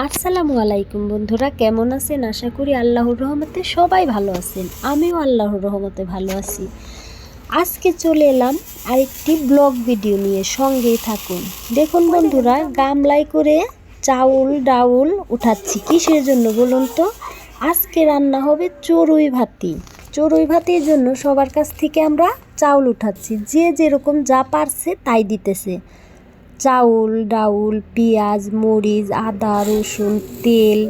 আসসালামু আলাইকুম বন্ধুরা, কেমন আছেন? আশা করি আল্লাহর রহমতে সবাই ভালো আছেন। আমিও আল্লাহর রহমতে ভালো আছি। আজকে চলে এলাম আরেকটি ব্লগ ভিডিও নিয়ে, সঙ্গেই থাকুন। দেখুন বন্ধুরা গামলাই করে চাউল, ডাউল উঠাচ্ছি। কিসের জন্য বলুন তো? আজকে রান্না হবে চড়ুই ভাতি। চড়ুই ভাতির জন্য সবার কাছ থেকে আমরা চাউল উঠাচ্ছি। যে যেরকম যা পারছে তাই দিতেছে। চাউল, ডাউল, পেঁয়াজ, মরিচ, আদা, রসুন, তেল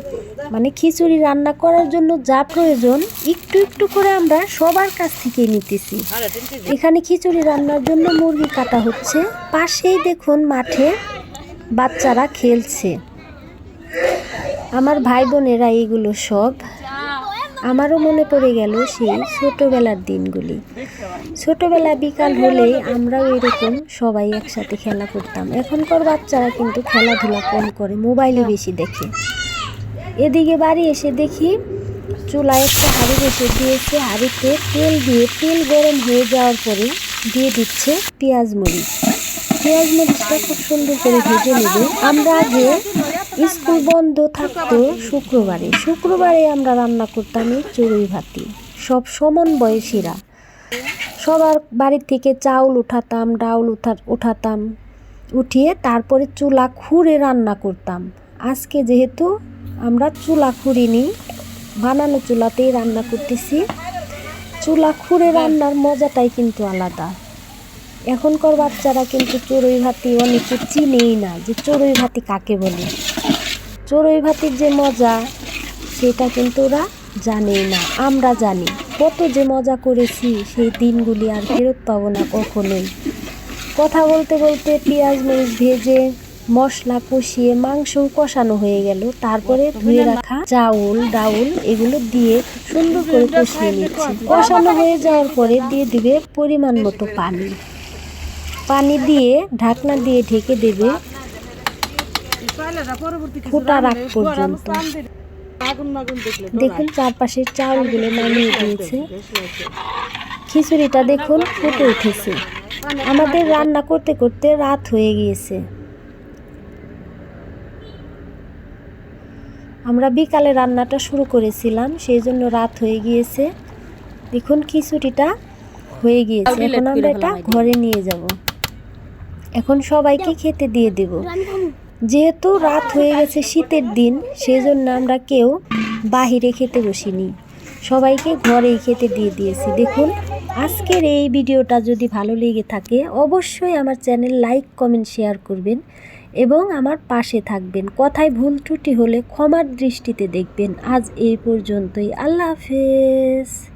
মানে খিচুড়ি রান্না করার জন্য যা প্রয়োজন, একটু একটু করে আমরা সবার কাছ থেকে নিতেছি। এখানে খিচুড়ি রান্নার জন্য মুরগি কাটা হচ্ছে। পাশেই দেখুন মাঠে বাচ্চারা খেলছে। আমার ভাই বোনেরা এইগুলো সব আমারও মনে পড়ে গেল সেই ছোটোবেলার দিনগুলি। ছোটোবেলা বিকাল হলেই আমরাও এরকম সবাই একসাথে খেলা করতাম। এখনকার বাচ্চারা কিন্তু খেলাধুলা কম করে মোবাইলে বেশি দেখে। এদিকে বাড়ি এসে দেখি চুলায় একটা হাঁড়ি বসে দিয়েছে, হাঁড়িতে তেল দিয়ে তেল গরম হয়ে যাওয়ার পরে দিয়ে দিচ্ছে পেঁয়াজ মরিচ। পেঁয়াজ মরিচটা খুব সুন্দর করে ভেজে নেবে। আমরা আগে স্কুল বন্ধ থাকতো শুক্রবারে শুক্রবারে আমরা রান্না করতাম চড়ুই ভাতি। সব সমন বয়সীরা। সবার বাড়ির থেকে চাউল উঠাতাম, ডাউল উঠা উঠাতাম, উঠিয়ে তারপরে চুলা খুঁড়ে রান্না করতাম। আজকে যেহেতু আমরা চুলা খুঁড়িনি বানানো চুলাতেই রান্না করতেছি। চুলা খুঁড়ে রান্নার মজাটাই কিন্তু আলাদা। এখনকার বাচ্চারা কিন্তু চড়ুই ভাতি অনেকে চিনেই না যে চড়ুই ভাতি কাকে বলে। চড়ুই ভাতির যে মজা সেটা কিন্তু ওরা জানেই না আমরা জানি। কত যে মজা করেছি সেই দিনগুলি আর ফেরত পাবো না কখনোই। কথা বলতে বলতে পেঁয়াজ মরিচ ভেজে মশলা কষিয়ে মাংস কষানো হয়ে গেল। তারপরে ধুয়ে রাখা চাউল ডাউল এগুলো দিয়ে সুন্দর করে কষিয়ে নিচ্ছি। কষানো হয়ে যাওয়ার পরে দিয়ে দিবে পরিমাণ মতো পানি। পানি দিয়ে ঢাকনা দিয়ে ঢেকে দেবে। ফোটার আগ পর্যন্ত। দেখুন চারপাশের চাউলগুলো নামিয়ে দিয়েছে। খিচুড়িটা দেখুন ফুটে উঠেছে। আমাদের রান্না করতে করতে রাত হয়ে গিয়েছে। আমরা বিকালে রান্নাটা শুরু করেছিলাম সেই জন্য রাত হয়ে গিয়েছে। দেখুন খিচুড়িটা হয়ে গিয়েছে। এখন আমরা এটা ঘরে নিয়ে যাব। এখন সবাইকে খেতে দিয়ে দেব। যেহেতু রাত হয়ে গেছে শীতের দিন সেই জন্য আমরা কেউ বাহিরে খেতে বসিনি। সবাইকে ঘরেই খেতে দিয়ে দিয়েছি। দেখুন আজকের এই ভিডিওটা যদি ভালো লেগে থাকে অবশ্যই আমার চ্যানেল লাইক কমেন্ট শেয়ার করবেন এবং আমার পাশে থাকবেন। কথায় ভুল ত্রুটি হলে ক্ষমার দৃষ্টিতে দেখবেন। আজ এই পর্যন্তই। আল্লাহ হাফেজ।